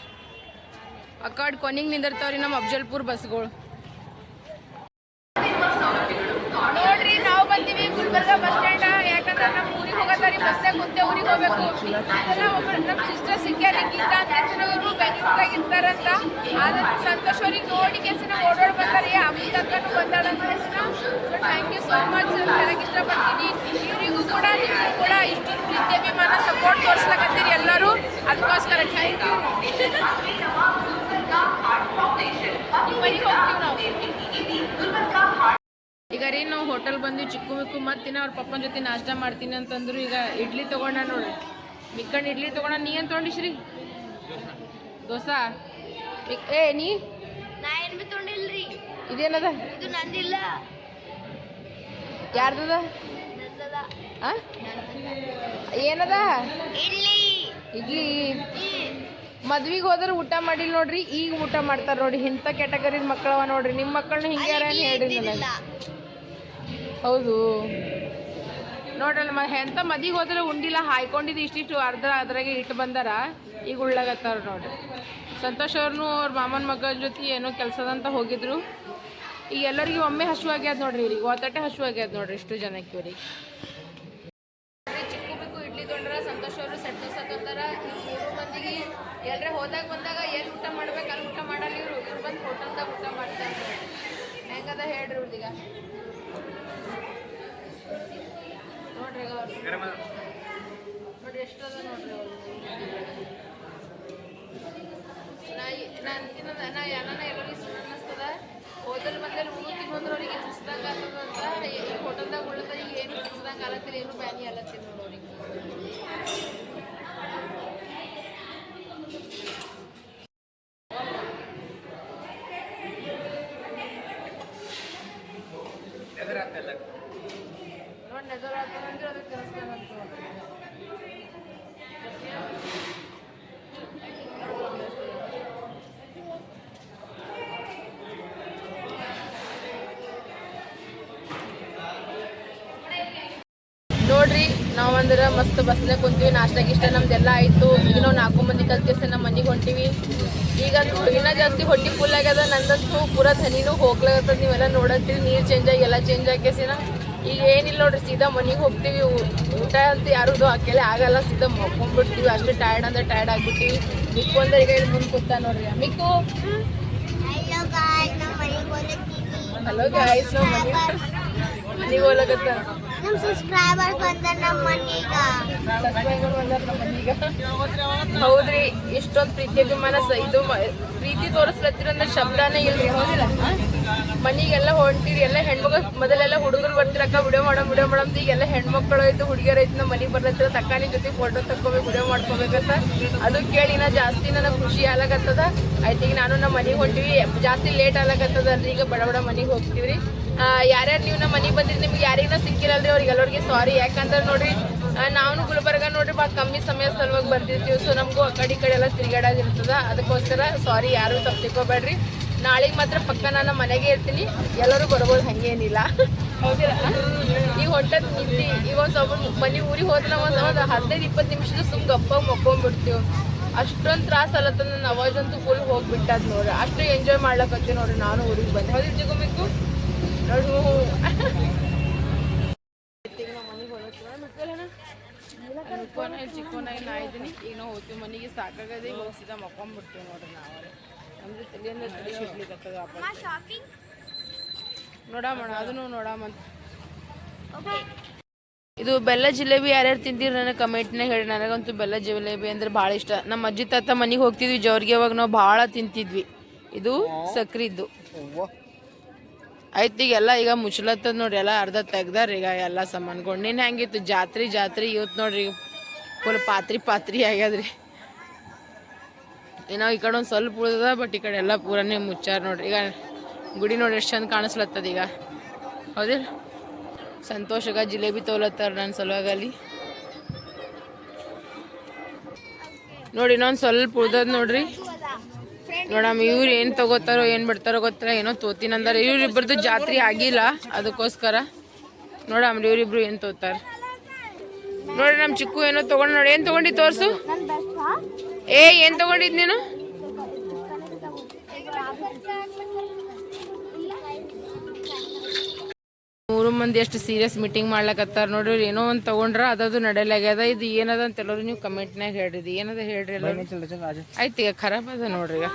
ಅಕ್ಕಾಡ್ ಕಡೆ ಕೊನೆಗೆ ನಿಂದಿರ್ತಾವ್ರಿ ನಮ್ಮ ಅಫ್ಜಲ್ಪುರ್ ಬಸ್ಗಳು. ಗುಲ್ಬರ್ಗ ಬಸ್ ಸ್ಟ್ಯಾಂಡ್, ಯಾಕಂದ್ರೆ ನಮ್ಮ ಊರಿಗೆ ಹೋಗತ್ತಾರಿ ಬಸ್ನಾಗ ಮುಂದೆ ಊರಿಗೆ ಹೋಗ್ಬೇಕು. ಎಲ್ಲ ಒಬ್ಬರು ನಮ್ಮ ಸಿಸ್ಟರ್ ಸಿಕ್ಕ್ಯಾರಿ ಗೀತಾ ಅಂತ ಹೆಸರು ಇವರು ಬೆಂಗಳೂರಾಗ ಇರ್ತಾರಂತ. ಆದ ಸಂತೋಷ್ ಅವ್ರಿಗೆ ನೋಡಿ ಕೆಸಿನ ಓಡೋಡ್ ಬಂದಾರಿ ಅಮಿತ್ ಅಕ್ಕನು ಬಂದಾಳ ಅಂತ ಹೆಸರು. ಥ್ಯಾಂಕ್ ಯು ಸೋ ಮಚ್ ಹೇಳಕ್ಕೆ ಹೇಳಕ್ ಇಷ್ಟಪಡ್ತೀನಿ. ಇವರಿಗೂ ಕೂಡ, ನಿಮಗೂ ಕೂಡ ಇಷ್ಟು ಪ್ರೀತಿ ಅಭಿಮಾನ ಸಪೋರ್ಟ್ ತೋರಿಸ್ಲಕತ್ತೀರಿ ಎಲ್ಲರೂ. ಅದಕ್ಕೋಸ್ಕರ ಥ್ಯಾಂಕ್ ಯು ಮನೆಗೆ ಹೋಗ್ತೀವಿ ನಾವು. ಈಗ ರೀ ನಾವು ಹೋಟೆಲ್ ಬಂದು ಚಿಕ್ಕು ಮಿಕ್ಕು ಮತ್ತಿನ ಅವ್ರ ಪಪ್ಪನ ಜೊತೆ ನಾಷ್ಟ ಮಾಡ್ತೀನಿ ಅಂತಂದ್ರು ಈಗ ಇಡ್ಲಿ ತಗೊಂಡ ನೋಡಿ. ಮಿಕ್ಕಂಡು ಇಡ್ಲಿ ತಗೊಂಡ ನೀ ಏನು ತಗೊಂಡಿ ಶ್ರೀ ದೋಸಾ? ಏ ನೀ? ನಾ ಏನು ಬಿ ತೊಗೊಂಡಿಲ್ರಿ. ಇದೇನದ? ಇದು ನಂದಿಲ್ಲ. ಯಾರ್ದದ? ಏನದ? ಇಡ್ಲಿ. ಇಡ್ಲಿ. ಮದ್ವಿಗೆ ಹೋದ್ರೆ ಊಟ ಮಾಡಿಲ್ಲ ನೋಡ್ರಿ ಈಗ ಊಟ ಮಾಡ್ತಾರ ನೋಡಿ ಇಂಥ ಕ್ಯಾಟಗರಿ ಮಕ್ಕಳವ ನೋಡ್ರಿ. ನಿಮ್ಮ ಮಕ್ಕಳನ್ನ ಹಿಂಗ್ಯಾರ ಹೇಳ್ರಿ ನನಗೆ. ಹೌದು. ನೋಡ್ರಲ್ಲ, ಮ, ಎಂತ ಮದಿಗೆ ಹೋದ್ರೆ ಉಂಡಿಲ್ಲ ಹಾಯ್ಕೊಂಡಿದ್ದು ಇಷ್ಟಿಷ್ಟು ಅರ್ಧ ಅದ್ರಾಗೆ ಇಟ್ಟು ಬಂದಾರ, ಈಗ ಉಳ್ಳಾಗತ್ತಾರ ನೋಡ್ರಿ. ಸಂತೋಷ್ ಅವ್ರನ್ನು ಅವ್ರ ಮಾಮನ ಮಗನ ಜೊತೆ ಏನೋ ಕೆಲಸದಂತ ಹೋಗಿದ್ರು. ಈಗ ಎಲ್ಲರಿಗೂ ಒಮ್ಮೆ ಆಗ್ಯಾದ ನೋಡ್ರಿ ಇವ್ರಿಗೆ ಒತ್ತಟೆ ಹಸು ಆಗ್ಯಾದ ನೋಡ್ರಿ ಇಷ್ಟು ಜನಕ್ಕೆ ಇವ್ರಿಗೆ ಚಿಕ್ಕು ಬಿಕ್ಕು ಇಡ್ಲಿ ತೊಗೊಂಡ್ರ ಸಂತೋಷ್ ಅವರು ಸೆಟ್ ದೋಸೆ ತೊಂದಾರ ಮೂರು ಮಂದಿಗೆ ಎಲ್ಲರೇ ಹೋದಾಗ ಬಂದಾಗ ಎಲ್ಲಿ ಊಟ ಮಾಡ್ಬೇಕು ಅಲ್ಲಿ ಊಟ ಮಾಡಲ್ಲ ಇವರು ಇವ್ರು ಬಂದು ಹೋಟೆಲ್ದಾಗ ಊಟ ಮಾಡ್ತಾರೆ ಹೆಂಗದ ಹೇಳ್ರಿ ಇವ್ರದೀಗ ನೋಡ್ರಿ ನೋಡ್ರಿ ಎಷ್ಟದ ನೋಡ್ರಿ ಅವ್ರು ನಾ ನಾ ಅಂತಿನ ನಾ ಯಾರನ್ನ ಎಲ್ಲರಿಗೂ ಸುಳ್ಳು ಅನ್ನಿಸ್ತದ ಹೋದಲ್ಲಿ ಬಂದಲ್ಲಿ ಉಣ್ಣುತ್ತಿ ಬಂದ್ರೆ ಅವ್ರಿಗೆ ಸುಸ್ದಂಗ ಆಗ್ತದ ಅಂತ ಈ ಹೋಟೆಲ್ದಾಗ ಉಳಿದ ಈಗ ಏನು ಸುಸ್ದಂಗ ಆಲತ್ತಿಲ್ಲ ಏನು ಬ್ಯಾನಿ ಆಲತ್ತಿಲ್ಲ ನೋಡಿ ಅವ್ರಿಗೆ ನೋಡಿ ನೆದರ್ ಆಗ್ತದಂದ್ರೆ ಅದಕ್ಕೆ ಕೆಲಸ್ತಾನಂತ ನೋಡ್ರಿ ನಾವಂದ್ರೆ ಮಸ್ತ್ ಬಸ್ನಾಗ ಕುಂತೀವಿ. ನಾಷ್ಟ ಗಿಷ್ಟ ನಮ್ದೆಲ್ಲ ಆಯ್ತು. ಈಗ ನಾವು ನಾಲ್ಕು ಮಂದಿ ಕಲ್ತಿಸಿ ನಮ್ಮ ಮನೆಗೆ ಹೊಂಟಿವಿ. ಈಗ ಇನ್ನ ಜಾಸ್ತಿ ಹೊಟ್ಟಿ ಫುಲ್ ಆಗ್ಯದ. ನಂದಂತೂ ಪೂರ ಧನಿನೂ ಹೋಗ್ಲಾಗತ್ತದ ನೀವೆಲ್ಲ ನೋಡತ್ತೀವಿ ನೀರು ಚೇಂಜ್ ಆಗಿ ಎಲ್ಲ ಚೇಂಜ್ ಆಗ್ಯಸಿನ ಈಗ ಏನಿಲ್ಲ ನೋಡ್ರಿ ಸೀದಾ ಮನೆಗೆ ಹೋಗ್ತೀವಿ. ಊಟ ಅಂತ ಯಾರದು ಹಾಕಿಲ್ಲ ಆಗಲ್ಲ. ಸೀದಾ ಮಕ್ಕೊಂಡ್ಬಿಡ್ತೀವಿ ಅಷ್ಟು ಟಯರ್ಡ್ ಅಂದ್ರೆ ಟಯರ್ಡ್ ಆಗ್ಬಿಟ್ಟಿವಿ ಮಿಕ್ಕು ಅಂದ್ರೆ ಈಗ ಇಲ್ಲಿ ಮುಂದೆ ಕೂತ ನೋಡ್ರಿ. ಮಿಕ್ಕು? ಹಲೋ ಗಾಯ್ಸ್ ನಾವು ಮನೆಗೆ ಹೋಗ್ತೀವಿ ನಮ್ಮ ಸಬ್ಸ್ಕ್ರೈಬರ್ ಬಂದ ನಮ್ಮ ಹೌದ್ರಿ ಇಷ್ಟೊಂದು ಪ್ರೀತಿ ಅಭಿಮಾನ ಇದು ಪ್ರೀತಿ ತೋರಿಸ್ಲತ್ತಿರಂದ್ರೆ ಶಬ್ದನೇ ಇಲ್ರಿ, ಹೌದಿಲ್ಲ? ಮನಿಗೆಲ್ಲ ಹೊಂಟಿರಿ, ಎಲ್ಲ ಹೆಣ್ಮಗ ಮೊದಲೆಲ್ಲ ಹುಡುಗರು ಬರ್ತಿರಕ್ಕ ವಿಡಿಯೋ ಮಾಡೋ ವಿಡಿಯೋ ಈಗ ಈಗೆಲ್ಲ ಹೆಣ್ಮಕ್ಳು ಆಯ್ತು ಹುಡುಗಿಯರ್ ಐತಿ ನಮ್ಮ ಮನೆಗೆ ಬರ್ಲತ್ತಿರ ತಕ್ಕಾನಿ ಜೊತೆ ಫೋಟೋ ತಕ್ಕೋಬೇಕು ವಿಡಿಯೋ ಮಾಡ್ಕೋಬೇಕಂತ. ಅದು ಕೇಳಿ ನಾ ಜಾಸ್ತಿ ನನಗೆ ಖುಷಿ ಆಗ್ಲಕತ್ತದ. ಈಗ ನಾನು ನಮ್ಮ ಮನೆಗೆ ಹೊಂಟಿವಿ, ಜಾಸ್ತಿ ಲೇಟ್ ಆಗತ್ತದ ಅಂದ್ರೆ ಈಗ ಬಡ ಬಡ ಮನೆಗೆ ಹೋಗ್ತೀವ್ರಿ. ಯಾರ್ಯಾರು ನೀವು ನಮ್ಮ ಮನೆಗೆ ಬಂದಿರಿ, ನಿಮ್ಗೆ ಯಾರಿಗೂ ಸಿಕ್ಕಿರಲ್ರಿ ಅವ್ರಿಗೆ ಎಲ್ಲರಿಗೆ ಸಾರಿ ಯಾಕಂದ್ರೆ ನೋಡ್ರಿ ನಾವು ಗುಲ್ಬರ್ಗ ನೋಡ್ರಿ ಭಾಳ ಕಮ್ಮಿ ಸಮಯ ಸಲುವಾಗಿ ಬರ್ತಿರ್ತೀವಿ ಸೊ ನಮಗೂ ಆ ಕಡೆ ಈ ಕಡೆ ಎಲ್ಲ ತಿರುಗಾಡೋದಿರ್ತದ ಅದಕ್ಕೋಸ್ಕರ ಸಾರಿ ಯಾರು ತಪ್ಪು ನಾಳೆಗೆ ಮಾತ್ರ ಪಕ್ಕ ನಾನು ಮನೆಗೆ ಇರ್ತೀನಿ. ಎಲ್ಲರೂ ಬರ್ಬೋದು, ಹಂಗೇನಿಲ್ಲ. ಹೌದಿಲ್ಲ ಈಗ ಹೊಟ್ಟದ ನಿಂತಿ ಈಗ ಒಂದು ಸ್ವಲ್ಪ ಮನೆ ಊರಿಗೆ ಹೋದ್ರೆ ಒಂದು ಒಂದು ಹದಿನೈದು ಇಪ್ಪತ್ತು ನಿಮಿಷದ ಸುಮ್ ಗಪ್ಪ ಮಕ್ಕೊಂಡ್ಬಿಡ್ತೀವಿ. ಅಷ್ಟೊಂದು ತ್ರಾಸ ಅಲ್ಲತ್ತ ನನ್ನ ಅವಾಜಂತೂ ಫುಲ್ ಹೋಗಿಬಿಟ್ಟದ ನೋಡ್ರಿ. ಅಷ್ಟು ಎಂಜಾಯ್ ಮಾಡ್ಲಕತ್ತೀವಿ ನೋಡ್ರಿ, ನಾನು ಊರಿಗೆ ಬಂದೆ. ಹೌದಿಲ್ಲ ಜಿಗೋಮಿಕ್ಕು? ನಾ ಇದ್ದೀನಿ ಈಗ ನಾವು ಹೋಗ್ತೀವಿ ಮನೆಗೆ ಸಾಕಾಗದೆ ಈಗ ಹೋಗಿ ಸೀದಾ ಮಕ್ಕೊಂಡ್ಬಿಡ್ತೀವಿ ನೋಡ್ರಿ ನಾವೇ ಅಂದ್ರೆ ತಲೆಯಿಂದ ತಲೆ ಸಿಡ್ಲಿಕತ್ತದ ವಾಪಸ್ ನೋಡಮಣ ಅದನ್ನು ನೋಡಮಂತ ಇದು ಬೆಲ್ಲ ಜಿಲೇಬಿ ಯಾರ್ಯಾರು ತಿಂತೀರಿ ನನಗೆ ಕಮೆಂಟ್ನಾಗ ಹೇಳಿ. ನನಗಂತೂ ಬೆಲ್ಲ ಜಿಲೇಬಿ ಅಂದ್ರೆ ಭಾಳ ಇಷ್ಟ. ನಮ್ಮ ಅಜ್ಜಿ ತಾತ ಮನೆಗೆ ಹೋಗ್ತಿದ್ವಿ ಜವ್ರಿಗೆ ಅವಾಗ ನಾವು ಭಾಳ ತಿಂತಿದ್ವಿ. ಇದು ಸಕ್ರಿದ್ದು. ಆಯ್ತು, ಈಗೆಲ್ಲ ಈಗ ಮುಚ್ಚಲತ್ತದ ನೋಡ್ರಿ ಎಲ್ಲ ಅರ್ಧ ತೆಗ್ದಾರ ಈಗ ಎಲ್ಲ ಸಾಮಾನುಗಳು. ನಿನ್ನ ಹೆಂಗಿತ್ತು? ಜಾತ್ರೆ ಜಾತ್ರೆ ಇವತ್ತು ನೋಡ್ರಿ ಫುಲ್ ಪಾತ್ರಿ ಪಾತ್ರಿ ಆಗ್ಯದ್ರಿ. ಏನೋ ಈ ಕಡೆ ಒಂದು ಸ್ವಲ್ಪ ಉಳ್ದದ ಬಟ್ ಈ ಕಡೆ ಎಲ್ಲ ಪೂರನೇ ಮುಚ್ಚಾರ ನೋಡ್ರಿ. ಈಗ ಗುಡಿ ನೋಡಿ ಎಷ್ಟು ಚಂದ ಕಾಣಿಸ್ಲತ್ತದ ಈಗ. ಹೌದಿಲ್ಲ ಸಂತೋಷಗ ಜಿಲೇಬಿ ತೋಲತ್ತಾರ ನನ್ನ ಸಲುವಾಗಿ ಅಲ್ಲಿ ನೋಡಿ, ಇನ್ನೊಂದು ಸ್ವಲ್ಪ ಉಳ್ದದ ನೋಡ್ರಿ. ನೋಡಮ್ಮ ಇವ್ರು ಏನು ತಗೋತಾರೋ, ಏನು ಬಿಡ್ತಾರೋ ಗೊತ್ತಿಲ್ಲ, ಏನೋ ತೋತಿನಂದಾರ. ಇವ್ರಿಬ್ರದ್ದು ಜಾತ್ರೆ ಆಗಿಲ್ಲ, ಅದಕ್ಕೋಸ್ಕರ. ನೋಡಮ್ಮ, ಇವ್ರಿಬ್ರು ಏನು ತೋತಾರ. ನೋಡಿ ನಮ್ಮ ಚಿಕ್ಕು ಏನೋ ತಗೊಂಡ್ ನೋಡಿ, ಏನು ತಗೊಂಡಿ ತೋರ್ಸು? ಏ, ಏನು ತಗೊಂಡಿದ್ ನೀನು? ಮಂದಿ ಎಷ್ಟು ಸೀರಿಯಸ್ ಮೀಟಿಂಗ್ ಮಾಡ್ಲಕತ್ತಾರ ನೋಡ್ರಿ ಏನೋ ಒಂದು ತಗೊಂಡ್ರ ಅದದು ನಡೆಯಲಾಗ್ಯದ. ಇದು ಏನದ ಅಂತ ಎಲ್ಲರೂ ನೀವು ಕಮೆಂಟ್ನಾಗ ಹೇಳ್ರಿ. ಏನದ ಹೇಳ್ರಿ ಎಲ್ಲ ಆಯ್ತು ಈಗ ಖರಾಬ್ ಅದ ನೋಡ್ರಿ ಈಗ.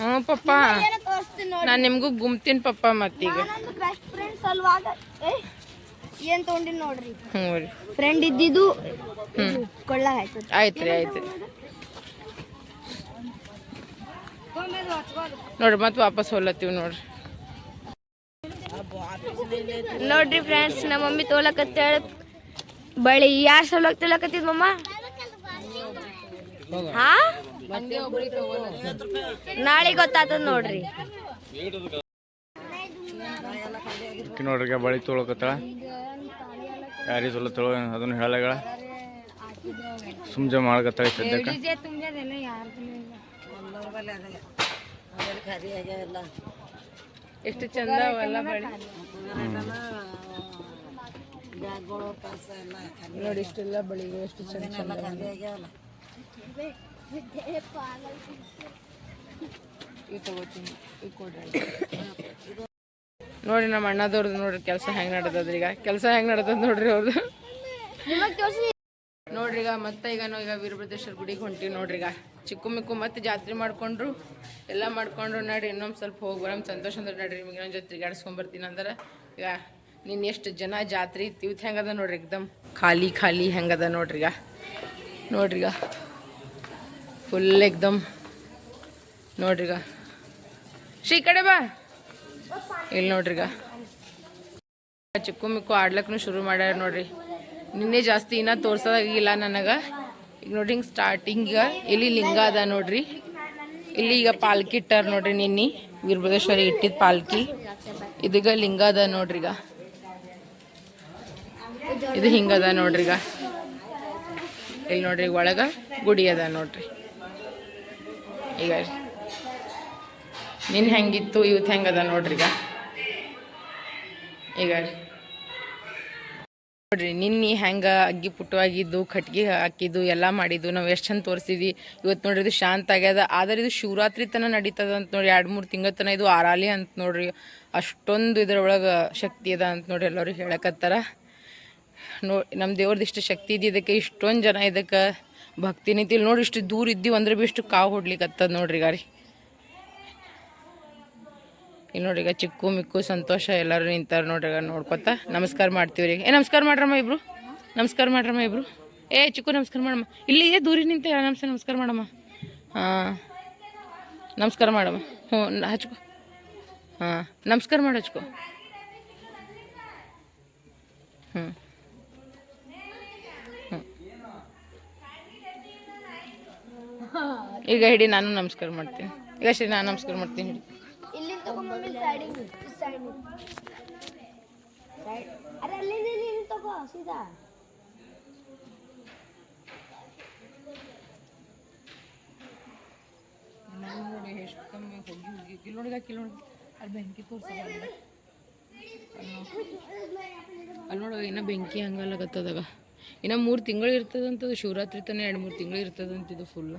ಹ್ಞೂ ಪಪ್ಪ. ನಾನು ನಿಮ್ಗೂ ಗುಮ್ತೀನಿ ಪಪ್ಪ ಮತ್ತೀಗ ಏನ್ ತಗೊಂಡಿ ನೋಡ್ರಿ? ಹ್ಞೂ ರೀ ಫ್ರೆಂಡ್ ಇದ್ದಿದ್ದು ಹ್ಞೂ ಕೊಳ್ಳ ಆಯ್ತು. ಆಯ್ತು ರೀ ಆಯ್ತು ನೋಡ್ರಿ ಮತ್ತೆ ವಾಪಸ್ ಹೊಲತ್ತೀವಿ ನೋಡ್ರಿ. ನೋಡ್ರಿ ಫ್ರೆಂಡ್ಸ್ ನಮ್ಮ ಮಮ್ಮಿ ತೋಲಕತ್ತೇಳ ಬಳಿ ಯಾರು ಸಲುವಾಗಿ ತೋಲಕತ್ತಿದ್ ಮಮ್ಮ ಹಾ? ನಾಳೆ ಗೊತ್ತಾತದ ನೋಡ್ರಿ. ನೋಡ್ರಿ ಬಳಿ ತೋಳಕತ್ತಳ ಯಾರಿಗೆ ತೊಲ ತೊಳೋ ಅದನ್ನು ಹೇಳಗಳ. ಸುಮ್ಜ ಮಾಡಕತ್ತಾಳ ಸದ್ಯಕ್ಕೆ. ಎಷ್ಟು ಚಂದ ಅವೆಲ್ಲ ಬಳಿ. ನೋಡಿ ಇಷ್ಟೆಲ್ಲ ಬೆಳಿಗ್ಗೆ ಎಷ್ಟು ಚಂದ ತಗೋತೀನಿ ಕೊಡ್ರಿ. ನೋಡಿ ನಮ್ಮ ಅಣ್ಣದವ್ರದ್ದು ನೋಡ್ರಿ ಕೆಲಸ ಹೆಂಗ್ ನಡತದ್ರಿ ಈಗ ಕೆಲಸ ಹೆಂಗ್ ನಡ್ದದ ನೋಡ್ರಿ ಅವ್ರದ್ದು ನೋಡ್ರಿ ಈಗ ಮತ್ತೆ ಈಗ ನಾವು ಈಗ ವೀರಭದ್ರೇಶ್ವರ ಗುಡಿಗೆ ಹೊಂಟೀವಿ ನೋಡ್ರಿ ಈಗ. ಚಿಕ್ಕು ಮಿಕ್ಕು ಮತ್ತೆ ಜಾತ್ರೆ ಮಾಡ್ಕೊಂಡ್ರು, ಎಲ್ಲ ಮಾಡ್ಕೊಂಡ್ರು ನಡ್ರಿ. ಇನ್ನೊಂದು ಸ್ವಲ್ಪ ಹೋಗಿ ಬರಮ್, ಸಂತೋಷ ಅಂದ್ರೆ ನಡ್ರಿ ನಿಮ್ಗೆ ಇನ್ನೊಂದು ಜೊತೆ ತಿರ್ಗಾಡ್ಸ್ಕೊಂಡ್ ಬರ್ತೀನಿ ಅಂದ್ರೆ. ಈಗ ನಿನ್ನ ಎಷ್ಟು ಜನ ಜಾತ್ರೆ ಇತ್ತು ಇವತ್ತು ಹೆಂಗದ ನೋಡ್ರಿ ಎಕ್ದಮ್? ಖಾಲಿ ಖಾಲಿ ಹೆಂಗದ ನೋಡ್ರಿ ಈಗ. ನೋಡ್ರಿ ಈಗ. ಫುಲ್ ಎಕ್ದಮ್. ನೋಡ್ರಿ ಈಗ. ಶ್ರೀ ಕಡೆ ಬಾ. ಇಲ್ಲಿ ನೋಡ್ರಿ ಈಗ. ಚಿಕ್ಕು ಮಿಕ್ಕು ಆಡ್ಲಕ್ಕೂ ಶುರು ಮಾಡ್ಯಾರ ನೋಡ್ರಿ. ನಿನ್ನೆ ಜಾಸ್ತಿ ಇನ್ನ ತೋರ್ಸೋದಾಗಿಲ್ಲ ನನಗೆ. ಈಗ ನೋಡ್ರಿ ಹಿಂಗೆ ಸ್ಟಾರ್ಟಿಂಗ್ ಇಲ್ಲಿ ಲಿಂಗ ಅದ ನೋಡ್ರಿ. ಇಲ್ಲಿ ಈಗ ಪಾಲ್ಕಿ ಇಟ್ಟಾರ ನೋಡ್ರಿ ನಿನ್ನೆ. ವೀರಭದ್ರೇಶ್ವರಿ ಇಟ್ಟಿದ್ ಪಾಲ್ಕಿ. ಇದೀಗ ಲಿಂಗ ಅದ ನೋಡ್ರಿ ಈಗ. ಇದು ಹಿಂಗದ ನೋಡ್ರಿ ಈಗ. ಇಲ್ಲಿ ನೋಡ್ರಿ ಒಳಗ ಗುಡಿ ಅದ ನೋಡ್ರಿ. ಈಗ ನಿನ್ ಹೆಂಗಿತ್ತು ಇವತ್ತು ಹೆಂಗದ ನೋಡ್ರಿ ಈಗ. ಈಗ ನೋಡ್ರಿ, ನಿನ್ನೆ ಹೆಂಗ ಅಗ್ಗಿ ಪುಟ್ಟವಾಗಿದ್ದು, ಕಟ್ಗೆ ಹಾಕಿದ್ದು, ಎಲ್ಲ ಮಾಡಿದ್ದು, ನಾವು ಎಷ್ಟು ಚಂದ ತೋರಿಸಿದ್ವಿ. ಇವತ್ತು ನೋಡ್ರಿ ಇದು ಶಾಂತ ಆಗ್ಯದ. ಆದ್ರೆ ಇದು ಶಿವರಾತ್ರಿ ತನ ನಡೀತದ ಅಂತ ನೋಡಿ ಎರಡು ಮೂರು ತಿಂಗಳ ತನ ಇದು ಆರಾಲಿ ಅಂತ ನೋಡ್ರಿ. ಅಷ್ಟೊಂದು ಇದ್ರೊಳಗೆ ಶಕ್ತಿ ಅದ ಅಂತ ನೋಡ್ರಿ ಎಲ್ಲರೂ ಹೇಳಕತ್ತಾರ. ನೋ ನಮ್ಮ ದೇವ್ರದ್ದು ಇಷ್ಟು ಶಕ್ತಿ ಇದೆ ಇದಕ್ಕೆ, ಇಷ್ಟೊಂದು ಜನ ಇದಕ್ಕೆ ಭಕ್ತಿ ನೀತಿ ನೋಡಿ ಇಷ್ಟು ದೂರ ಇದ್ದೀವಿ ಅಂದ್ರೆ ಭೀ ಇಷ್ಟು ಕಾವು ಹೊಡ್ಲಿಕ್ಕತ್ತದ ನೋಡ್ರಿ ಗಾರಿ. ಇಲ್ಲಿ ನೋಡ್ರಿ ಚಿಕ್ಕು, ಮಿಕ್ಕು, ಸಂತೋಷ ಎಲ್ಲರೂ ನಿಂತಾರ ನೋಡ್ರಿ ನೋಡ್ಕೊತ. ನಮಸ್ಕಾರ ಮಾಡ್ತೀವಿ ರೀ ಏ, ನಮಸ್ಕಾರ ಮಾಡ್ರಮ್ಮ ಇಬ್ರು. ನಮಸ್ಕಾರ ಮಾಡ್ರಮ್ಮ ಇಬ್ರು. ಏ, ಚಿಕ್ಕು, ನಮಸ್ಕಾರ ಮಾಡಮ್ಮ. ಇಲ್ಲಿ ಏ ದೂರಿ ನಿಂತ ನಮಸ್ಕಾರ ನಮಸ್ಕಾರ ಮಾಡಮ್ಮ. ಹಾಂ. ನಮಸ್ಕಾರ ಮಾಡಮ್ಮ. ಹ್ಞೂ, ಹಚ್ಕೊ. ಹಾಂ, ನಮಸ್ಕಾರ ಮಾಡಿ, ಹಚ್ಕೊ. ಹ್ಞೂ. ಈಗ ಹಿಡಿ ನಾನು ನಮಸ್ಕಾರ ಮಾಡ್ತೀನಿ. ಈಗ ಶ್ರೀ ನಾನು ನಮಸ್ಕಾರ ಮಾಡ್ತೀನಿ ಹಿಡಿ. ಇಲ್ಲಿಂದ ತಗೊಂಬಂದು ಸೈಡಿಗೆ ಸೈಡ್ ಅರೆ ಅಲ್ಲಿಂದ ಇಲ್ಲಿ ತಗೋ ಸೀದಾ ನೋಡಿ ಎಷ್ಟು ಕಮ್ಮಿ ಹೋಗಿ ಹೋಗಿ ಕಿಲ್ ನೋಡಿ ಕಿಲ್ ನೋಡಿ ಅಲ್ಲಿ ಬೆಂಕಿ ತೋರ್ಸಲ್ಲ ಅಲ್ಲಿ ನೋಡುವ ಇನ್ನ ಬೆಂಕಿ ಹಂಗಲ್ಲಕತ್ತದಾಗ ಇನ್ನು ಮೂರು ತಿಂಗಳು ಇರ್ತದಂತದ್ದು ಶಿವರಾತ್ರಿ ತನ ಎರಡು ಮೂರು ತಿಂಗಳು ಇರ್ತದಂತಿದ್ದು ಫುಲ್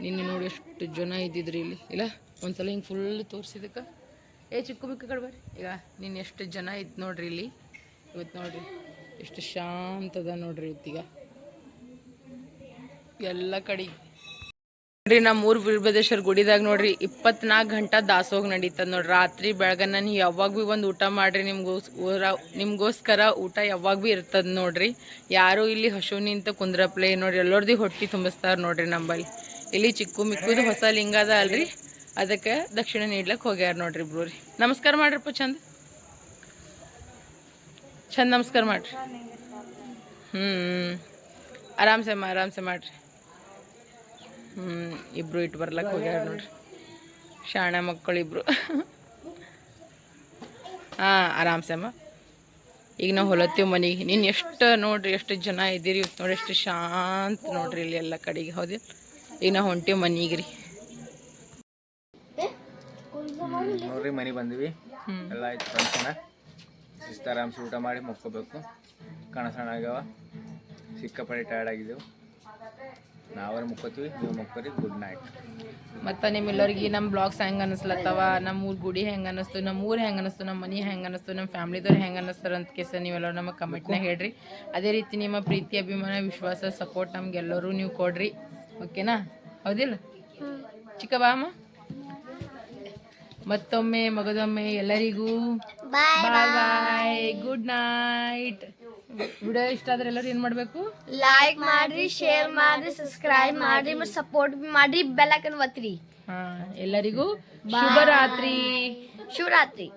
ನಿನ್ನೆ ನೋಡಿ ಎಷ್ಟು ಜನ ಇದ್ದಿದ್ರಿ ಇಲ್ಲಿ. ಇಲ್ಲ, ಒಂದ್ಸಲ ಹಿಂಗೆ ಫುಲ್ ತೋರಿಸಿದಕ್ಕೆ. ಏ, ಚಿಕ್ಕ ಬಿಕ್ಕ ಈಗ ನಿನ್ನ ಎಷ್ಟು ಜನ ಇತ್ತು ನೋಡ್ರಿ ಇಲ್ಲಿ. ಇವತ್ತು ನೋಡ್ರಿ, ಎಷ್ಟು ಶಾಂತದ ನೋಡ್ರಿ ಇವತ್ತೀಗ. ಎಲ್ಲ ಕಡೆ ನೋಡ್ರಿ ನಮ್ಮ ಊರ್ ವೀರಭದ್ರೇಶ್ವರ ಗುಡಿದಾಗ ನೋಡ್ರಿ ಇಪ್ಪತ್ನಾಲ್ಕು ಗಂಟೆ ದಾಸೋಗ ನಡೀತದ ನೋಡ್ರಿ. ರಾತ್ರಿ ಬೆಳಗನ್ನ ನೀವು ಯಾವಾಗ ಭೀ ಒಂದು ಊಟ ಮಾಡ್ರಿ, ನಿಮ್ಗೋಸ್ ಊರ ನಿಮ್ಗೋಸ್ಕರ ಊಟ ಯಾವಾಗ ಭೀ ಇರ್ತದ ನೋಡ್ರಿ. ಯಾರು ಇಲ್ಲಿ ಹಸು ನಿಂತ ಕುಂದ್ರಪ್ಲೆ ನೋಡ್ರಿ. ಎಲ್ಲರದಿ ಹೊಟ್ಟಿ ತುಂಬಿಸ್ತಾರ ನೋಡ್ರಿ ನಂಬಲ್ಲಿ. ಇಲ್ಲಿ ಚಿಕ್ಕು ಮಿಕ್ಕುದು ಹೊಸ ಲಿಂಗ ಅದ ಅಲ್ರಿ. ಅದಕ್ಕೆ ದಕ್ಷಿಣ ನೀಡ್ಲಕ್ಕೆ ಹೋಗ್ಯಾರ ನೋಡ್ರಿ ಇಬ್ರು ನಮಸ್ಕಾರ ಮಾಡ್ರಪ್ಪ ಚಂದ. ಚಂದ ನಮಸ್ಕಾರ ಮಾಡ್ರಿ. ಹ್ಞೂ ಆರಾಮ್ಸೆ ಅಮ್ಮ ಆರಾಮ್ಸೆ ಮಾಡ್ರಿ. ಹ್ಞೂ ಇಬ್ರು ಇಟ್ಟು ಬರ್ಲಕ್ಕೆ ಹೋಗ್ಯಾರ ನೋಡ್ರಿ. ಶಾಣೆ ಮಕ್ಕಳು ಇಬ್ರು. ಹಾಂ ಆರಾಮ್ಸಮ್ಮ ಈಗ ನಾವು ಹೊಲತ್ತೀವಿ ಮನೆಗೆ. ನೀನು ಎಷ್ಟು ನೋಡ್ರಿ ಎಷ್ಟು ಜನ ಇದ್ದೀರಿ ನೋಡಿ ಎಷ್ಟು ಶಾಂತ ನೋಡ್ರಿ ಇಲ್ಲಿ ಎಲ್ಲ ಕಡೆಗೆ. ಹೌದಿ. ಈಗ ನಾವು ಹೊಂಟೀವಿ ಮನೆಗೆ ರೀ. ನೋಡ್ರಿ ಮನೆ ಬಂದ್ವಿ. ಎಲ್ಲ ಆಯ್ತು ಫಂಕ್ಷನ್ ಶಿಸ್ತಾರಾಮ್ಸಿ ಊಟ ಮಾಡಿ ಮುಕ್ಕೋಬೇಕು ಕಣ ಸಣ್ಣ ಆಗ್ಯಾವ ಸಿಕ್ಕಾಪಟ್ಟೆ ಟಯರ್ಡ್ ಆಗಿದ್ದೆವು. ನಾವೇ ಮುಕ್ಕೋತೀವಿ ನೀವು ಮುಕ್ಕರಿ ಗುಡ್ ನೈಟ್ ಮತ್ತು ನಿಮ್ಮೆಲ್ಲರಿಗೆ ನಮ್ಮ ಬ್ಲಾಗ್ಸ್ ಹೆಂಗೆ ಅನಿಸ್ಲತ್ತವ? ನಮ್ಮ ಊರು ಗುಡಿ ಹೆಂಗೆ ಅನ್ನಿಸ್ತು ನಮ್ಮ ಊರು ಹೆಂಗೆ ಅನ್ನಿಸ್ತು ನಮ್ಮ ಮನೆ ಹೆಂಗೆ ಅನಿಸ್ತು? ನಮ್ಮ ಫ್ಯಾಮ್ಲಿದವ್ರು ಹೆಂಗೆ ಅನ್ನಿಸ್ತಾರೆ ಅಂತ ಕೇಸ ನೀವೆಲ್ಲ ನಮಗೆ ಕಮೆಂಟ್ನಾಗ ಹೇಳ್ರಿ. ಅದೇ ರೀತಿ ನಿಮ್ಮ ಪ್ರೀತಿ ಅಭಿಮಾನ ವಿಶ್ವಾಸ ಸಪೋರ್ಟ್ ನಮ್ಗೆಲ್ಲರೂ ನೀವು ಕೊಡ್ರಿ. ಓಕೆನಾ ಹೌದಿಲ್ಲ? ಚಿಕ್ಕ ಬಾಮ ಮತ್ತೊಮ್ಮೆ ಮಗದೊಮ್ಮೆ ಎಲ್ಲರಿಗೂ bye bye good night video ಇಷ್ಟ ಆದ್ರೆ ಎಲ್ಲರೂ ಏನು ಮಾಡಬೇಕು? ಲೈಕ್ ಮಾಡ್ರಿ ಶೇರ್ ಮಾಡ್ರಿ ಸಬ್ಸ್ಕ್ರೈಬ್ ಮಾಡ್ರಿ ಮತ್ತೆ ಸಪೋರ್ಟ್ ಮಾಡ್ರಿ ಬೆಲ್ಲಕನ್ ಒತ್ತಿರಿ ಹಾಂ ಎಲ್ಲರಿಗೂ ಶುಭರಾತ್ರಿ. ಶಿವರಾತ್ರಿ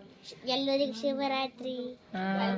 ಎಲ್ಲರಿಗೂ ಶಿವರಾತ್ರಿ ಹಾಂ.